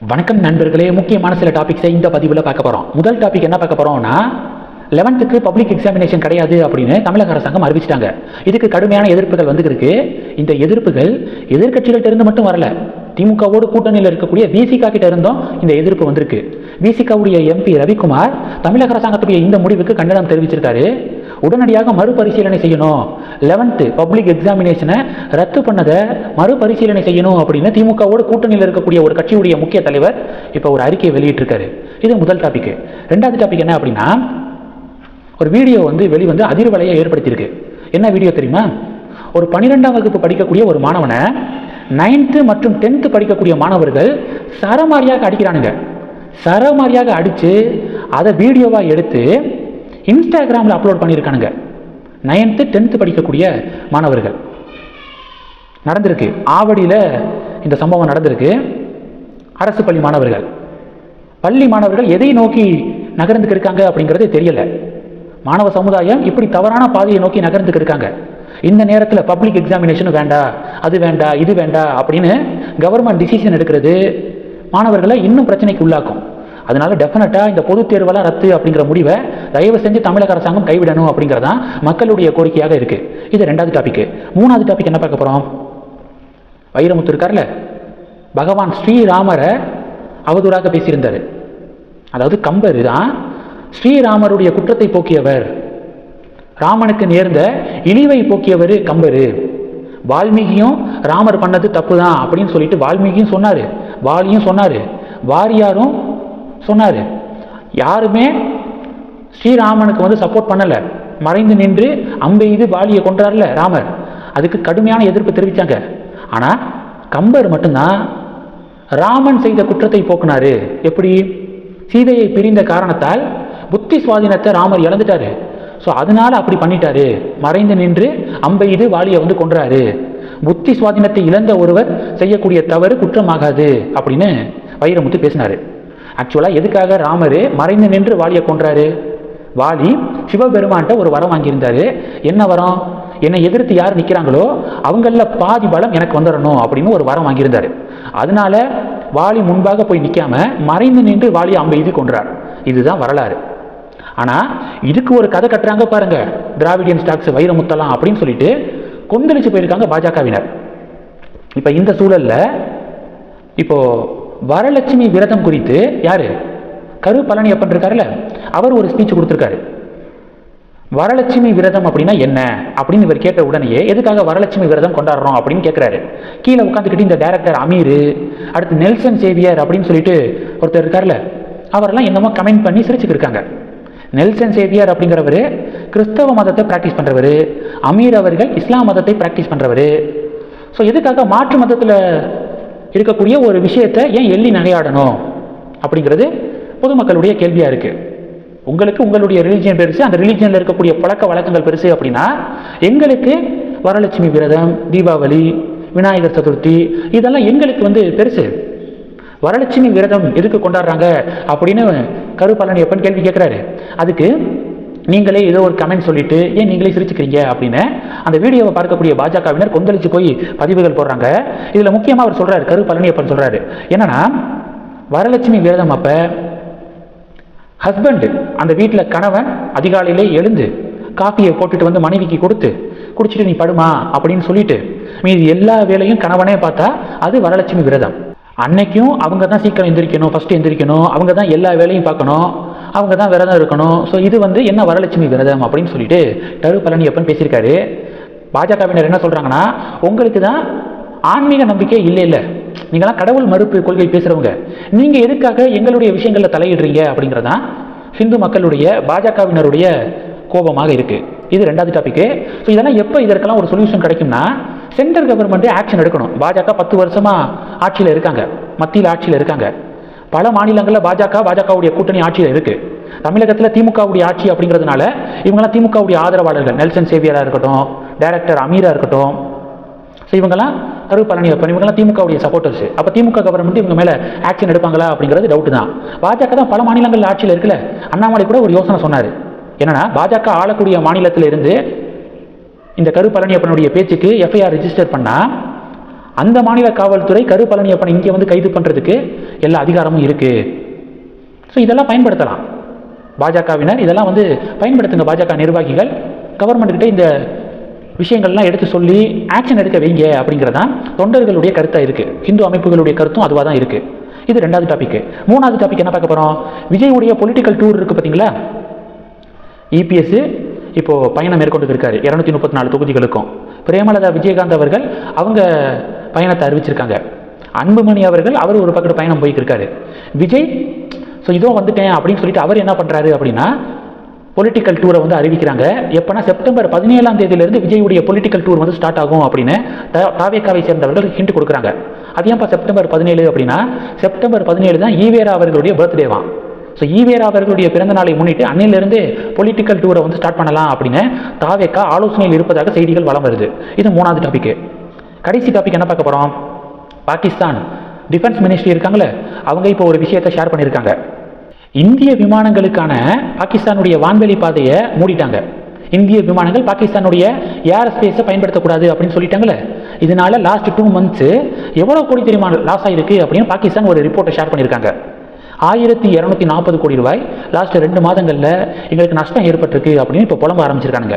வணக்கம் நண்பர்களே முக்கியமான சில டாபிக்ஸை இந்த பதிவில் பார்க்க போகிறோம் முதல் டாபிக் என்ன பார்க்க போகிறோம்னா லெவன்த்துக்கு பப்ளிக் எக்ஸாமினேஷன் கிடையாது அப்படின்னு தமிழக அரசாங்கம் அறிவிச்சிட்டாங்க. இதுக்கு கடுமையான எதிர்ப்புகள் வந்துருக்கு. இந்த எதிர்ப்புகள் எதிர்கட்சிகள்கிட்ட இருந்து மட்டும் வரல. திமுகவோடு கூட்டணியில் இருக்கக்கூடிய விசிகா கிட்ட இருந்தும் இந்த எதிர்ப்பு வந்திருக்கு. விசிகாவுடைய எம்பி ரவிக்குமார் தமிழக அரசாங்கத்துடைய இந்த முடிவுக்கு கண்டனம் தெரிவிச்சிருக்காரு. உடனடியாக மறுபரிசீலனை செய்யணும். லெவன்த்து பப்ளிக் எக்ஸாமினேஷனை ரத்து பண்ணதை மறுபரிசீலனை செய்யணும் அப்படின்னு திமுகவோட கூட்டணியில் இருக்கக்கூடிய ஒரு கட்சியுடைய முக்கிய தலைவர் இப்போ ஒரு அறிக்கையை வெளியிட்டிருக்காரு. இது முதல் டாபிக் ரெண்டாவது டாபிக் என்ன அப்படின்னா ஒரு வீடியோ வந்து வெளிவந்து அதிர்வலையை ஏற்படுத்தியிருக்கு. என்ன வீடியோ தெரியுமா? ஒரு பன்னிரெண்டாம் வகுப்பு படிக்கக்கூடிய ஒரு மாணவனை நைன்த்து மற்றும் டென்த்து படிக்கக்கூடிய மாணவர்கள் சரமாரியாக அடிக்கிறானுங்க. சரமாரியாக அடித்து அதை வீடியோவாக எடுத்து இன்ஸ்டாகிராமில் அப்லோட் பண்ணியிருக்கானுங்க. நைன்த்து டென்த்து படிக்கக்கூடிய மாணவர்கள். நடந்திருக்கு. ஆவடியில் இந்த சம்பவம் நடந்திருக்கு. அரசு பள்ளி மாணவர்கள். பள்ளி மாணவர்கள் எதை நோக்கி நகர்ந்துக்கு இருக்காங்க அப்படிங்கிறது தெரியல. மாணவ சமுதாயம் இப்படி தவறான பாதையை நோக்கி நகர்ந்துக்கு இருக்காங்க. இந்த நேரத்தில் பப்ளிக் எக்ஸாமினேஷன் வேண்டாம் அது வேண்டாம் இது வேண்டாம் அப்படின்னு கவர்மெண்ட் டிசிஷன் எடுக்கிறது மாணவர்களை இன்னும் பிரச்சனைக்கு உள்ளாக்கும். அதனால டெஃபினட்டாக இந்த பொதுத் தேர்வெல்லாம் ரத்து அப்படிங்கிற முடிவை தயவு செஞ்சு தமிழக அரசாங்கம் கைவிடணும் அப்படிங்கிறதான் மக்களுடைய கோரிக்கையாக இருக்கு. இது ரெண்டாவது டாபிக் மூணாவது டாபிக் என்ன பார்க்க போகிறோம் வைரமுத்து இருக்கார்ல? பகவான் ஸ்ரீராமரை அவதூறாக பேசியிருந்தார். அதாவது கம்பர் தான் ஸ்ரீராமருடைய குற்றத்தை போக்கியவர். ராமனுக்கு நேர்ந்த இழிவை போக்கியவர் கம்பர். வால்மீகியும் ராமர் பண்ணது தப்பு தான் அப்படின்னு சொல்லிட்டு வால்மீகியும் சொன்னார். வாலியும் சொன்னார். வாரியாரும் சொன்னார். யாருமே ஸ்ரீராமனுக்கு வந்து சப்போர்ட் பண்ணலை. மறைந்து நின்று அம்பை இது வாலியை கொண்டார்ல ராமர். அதுக்கு கடுமையான எதிர்ப்பு தெரிவித்தாங்க ஆனால் கம்பர் மட்டும்தான் ராமன் செய்த குற்றத்தை போக்குனாரு. எப்படி? சீதையை பிரிந்த காரணத்தால் புத்தி சுவாதீனத்தை ராமர் இழந்துட்டாரு. ஸோ அதனால அப்படி பண்ணிட்டாரு. மறைந்து நின்று அம்பை இது வாலியை வந்து கொன்றாரு. புத்தி சுவாதீனத்தை இழந்த ஒருவர் செய்யக்கூடிய தவறு குற்றமாகாது அப்படின்னு வைரமுத்து பேசினாரு. ஆக்சுவலாக எதுக்காக ராமர் மறைந்து நின்று வாலியை கொன்றாரு? வாலி சிவபெருமான்கிட்ட ஒரு வரம் வாங்கியிருந்தாரு. என்ன வரம்? என்னை எதிர்த்து யார் நிற்கிறாங்களோ அவங்களில் பாதி பலம் எனக்கு வந்துடணும் அப்படின்னு ஒரு வரம் வாங்கியிருந்தாரு. அதனால வாலி முன்பாக போய் நிற்காம மறைந்து நின்று வாலி அம்பை இது கொன்றார். இதுதான் வரலாறு. ஆனால் இதுக்கு ஒரு கதை கட்டுறாங்க பாருங்க. திராவிடியன் ஸ்டாக்ஸ் வைரமுத்தலாம் அப்படின்னு சொல்லிட்டு கொந்தளிச்சு போயிருக்காங்க பாஜகவினர். இப்போ இந்த சூழலில் இப்போ வரலட்சுமி விரதம் குறித்து யாரு? கரு பழனியப்பன் இருக்காருல்ல? அவர் ஒரு ஸ்பீச் கொடுத்துருக்காரு. வரலட்சுமி விரதம் அப்படின்னா என்ன? அப்படின்னு இவர் கேட்ட உடனேயே எதுக்காக வரலட்சுமி விரதம் கொண்டாடுறோம் அப்படின்னு கேட்குறாரு கீழே உட்காந்துக்கிட்டு இந்த டைரக்டர் அமீர் அடுத்து நெல்சன் சேவியர் அப்படின்னு சொல்லிட்டு ஒருத்தர் இருக்கார்ல அவரெல்லாம் என்னமோ கமெண்ட் பண்ணி சிரிச்சுக்கு இருக்காங்க. நெல்சன் சேவியர் அப்படிங்கிறவர் கிறிஸ்தவ மதத்தை ப்ராக்டிஸ் பண்ணுறவர் அமீர் அவர்கள் இஸ்லாம் மதத்தை ப்ராக்டிஸ் பண்ணுறவர் ஸோ எதுக்காக மாற்று மதத்தில் இருக்கக்கூடிய ஒரு விஷயத்தை ஏன் எள்ளி நகையாடணும்? அப்படிங்கிறது பொதுமக்களுடைய கேள்வியாக இருக்குது உங்களுக்கு உங்களுடைய ரிலீஜியன் பெருசு அந்த ரிலீஜியனில் இருக்கக்கூடிய பழக்க வழக்கங்கள் பெருசு அப்படின்னா எங்களுக்கு வரலட்சுமி விரதம் தீபாவளி விநாயகர் சதுர்த்தி இதெல்லாம் எங்களுக்கு வந்து பெருசு. வரலட்சுமி விரதம் எதுக்கு கொண்டாடுறாங்க அப்படின்னு கரு பழனியப்பன் கேள்வி கேட்குறாரு. அதுக்கு நீங்களே ஏதோ ஒரு கமெண்ட் சொல்லிட்டு ஏன் நீங்களே சிரிச்சுக்கிறீங்க அப்படின்னு அந்த வீடியோவை பார்க்கக்கூடிய பாஜகவினர் கொந்தளிச்சு போய் பதிவுகள் போடுறாங்க. இதில் முக்கியமாக அவர் சொல்கிறாரு கரு பழனியப்பன் சொல்கிறாரு என்னன்னா வரலட்சுமி விரதம் அப்போ ஹஸ்பண்டு அந்த வீட்டில் கணவன் அதிகாலையிலே எழுந்து காஃபியை போட்டுட்டு வந்து மனைவிக்கு கொடுத்து குடிச்சிட்டு நீ படுமா? அப்படின்னு சொல்லிட்டு மீதி எல்லா வேலையும் கணவனே பார்த்தா அது வரலட்சுமி விரதம். அன்னைக்கும் அவங்க தான் சீக்கிரம் எந்திரிக்கணும் ஃபர்ஸ்ட் எந்திரிக்கணும் அவங்க தான் எல்லா வேலையும் பார்க்கணும் அவங்க தான் விரதம் இருக்கணும். ஸோ இது வந்து என்ன வரலட்சுமி விரதம் அப்படின்னு சொல்லிட்டு டரு பழனி எப்பன்னு பேசியிருக்காரு. பாஜகவினர் என்ன சொல்கிறாங்கன்னா உங்களுக்கு தான் ஆன்மீக நம்பிக்கை இல்லை இல்லை. நீங்களாம் கடவுள் மறுப்பு கொள்கை பேசுகிறவங்க நீங்கள் எதுக்காக எங்களுடைய விஷயங்களில் தலையிடுறீங்க அப்படிங்கிறதான் ஹிந்து மக்களுடைய பாஜகவினருடைய கோபமாக இருக்குது இது ரெண்டாவது டாபிக்கு ஸோ இதெல்லாம் எப்போ இதற்கெல்லாம் ஒரு சொல்யூஷன் கிடைக்கும்னா சென்ட்ரல் கவர்மெண்ட்டே ஆக்ஷன் எடுக்கணும். பாஜக பத்து வருஷமாக ஆட்சியில் இருக்காங்க. மத்தியில் ஆட்சியில் இருக்காங்க. பல மாநிலங்களில் பாஜக பாஜகவுடைய கூட்டணி ஆட்சியில் இருக்குது தமிழகத்தில் திமுகவுடைய ஆட்சி அப்படிங்கிறதுனால இவங்கெல்லாம் திமுகவுடைய ஆதரவாளர்கள். நெல்சன் சேவியராக இருக்கட்டும் டைரக்டர் அமீராக இருக்கட்டும். ஸோ இவங்கெல்லாம் கரு பழனியப்பன் இவங்கெல்லாம் திமுகவுடைய சப்போர்ட்டர்ஸ் அப்போ திமுக கவர்மெண்ட் இவங்க மேலே ஆக்ஷன் எடுப்பாங்களா அப்படிங்கிறது டவுட் தான். பாஜக தான் பல மாநிலங்களில் ஆட்சியில் இருக்குல்ல அண்ணாமலை கூட ஒரு யோசனை சொன்னார். என்னன்னா பாஜக ஆளக்கூடிய மாநிலத்தில் இருந்து இந்த கரு பழனியப்பனுடைய பேச்சுக்கு எஃப்ஐஆர் ரிஜிஸ்டர் பண்ணால் அந்த மாநில காவல்துறை கரு பழனியப்பனை இங்கே வந்து கைது பண்ணுறதுக்கு எல்லா அதிகாரமும் இருக்குது ஸோ இதெல்லாம் பயன்படுத்தலாம். பாஜகவினர் இதெல்லாம் வந்து பயன்படுத்துங்க. பாஜக நிர்வாகிகள் கவர்மெண்ட்கிட்ட இந்த விஷயங்கள்லாம் எடுத்து சொல்லி ஆக்ஷன் எடுக்க வைங்க அப்படிங்கிறதான் தொண்டர்களுடைய கருத்தாக இருக்குது ஹிந்து அமைப்புகளுடைய கருத்தும் அதுவாக தான் இருக்குது இது ரெண்டாவது டாபிக் மூணாவது டாபிக் என்ன பார்க்க போகிறோம் விஜயுடைய பொலிட்டிக்கல் டூர் இருக்குது பார்த்தீங்களா? இபிஎஸ் இப்போது பயணம் மேற்கொண்டு இருக்காரு. இரநூத்தி முப்பத்தி நாலு தொகுதிகளுக்கும். பிரேமலதா விஜயகாந்த் அவர்கள் அவங்க பயணத்தை அறிவிச்சிருக்காங்க. அன்புமணி அவர்கள் அவர் ஒரு பக்கத்து பயணம் போயிட்டு இருக்காரு. விஜய் ஸோ இதோ வந்துட்டேன் அப்படின்னு சொல்லிட்டு அவர் என்ன பண்ணுறாரு அப்படின்னா பொலிட்டிக்கல் டூரை வந்து அறிவிக்கிறாங்க. எப்போனா செப்டம்பர் பதினேழாம் தேதியிலேருந்து விஜயுடைய பொலிட்டிக்கல் டூர் வந்து ஸ்டார்ட் ஆகும் அப்படின்னு தாவேக்காவை சேர்ந்தவர்கள் ஹிண்ட் கொடுக்குறாங்க. அது ஏன்ப்பா செப்டம்பர் பதினேழு அப்படின்னா செப்டம்பர் பதினேழு தான் ஈவேரா அவர்களுடைய பர்த்டேவா ஸோ ஈவேரா அவர்களுடைய பிறந்த நாளை முன்னிட்டு அன்னையிலிருந்து பொலிட்டிக்கல் டூரை வந்து ஸ்டார்ட் பண்ணலாம் அப்படின்னு தாவேக்கா ஆலோசனையில் இருப்பதாக செய்திகள் வளம் வருது. இது மூணாவது டாபிக் கடைசி டாபிக் என்ன பார்க்க போகிறோம் பாகிஸ்தான். டிஃபென்ஸ் மினிஸ்ட்ரி இருக்காங்களே அவங்க இப்போ ஒரு விஷயத்தை ஷேர் பண்ணியிருக்காங்க. இந்திய விமானங்களுக்கான பாகிஸ்தானுடைய வான்வெளி பாதையை மூடிட்டாங்க. இந்திய விமானங்கள் பாகிஸ்தானுடைய ஏர் ஸ்பேஸை பயன்படுத்தக்கூடாது அப்படின்னு சொல்லிட்டாங்களே. இதனால லாஸ்ட் டூ மந்த்ஸ் எவ்வளோ கோடி தெரியுமா லாஸ் ஆகிருக்கு அப்படின்னு பாகிஸ்தான் ஒரு ரிப்போர்ட்டை ஷேர் பண்ணியிருக்காங்க. ஆயிரத்தி இரநூத்தி நாற்பது கோடி ரூபாய் லாஸ்ட் ரெண்டு மாதங்களில் எங்களுக்கு நஷ்டம் ஏற்பட்டிருக்கு அப்படின்னு இப்போ புலம்ப ஆரம்பிச்சிருக்காங்க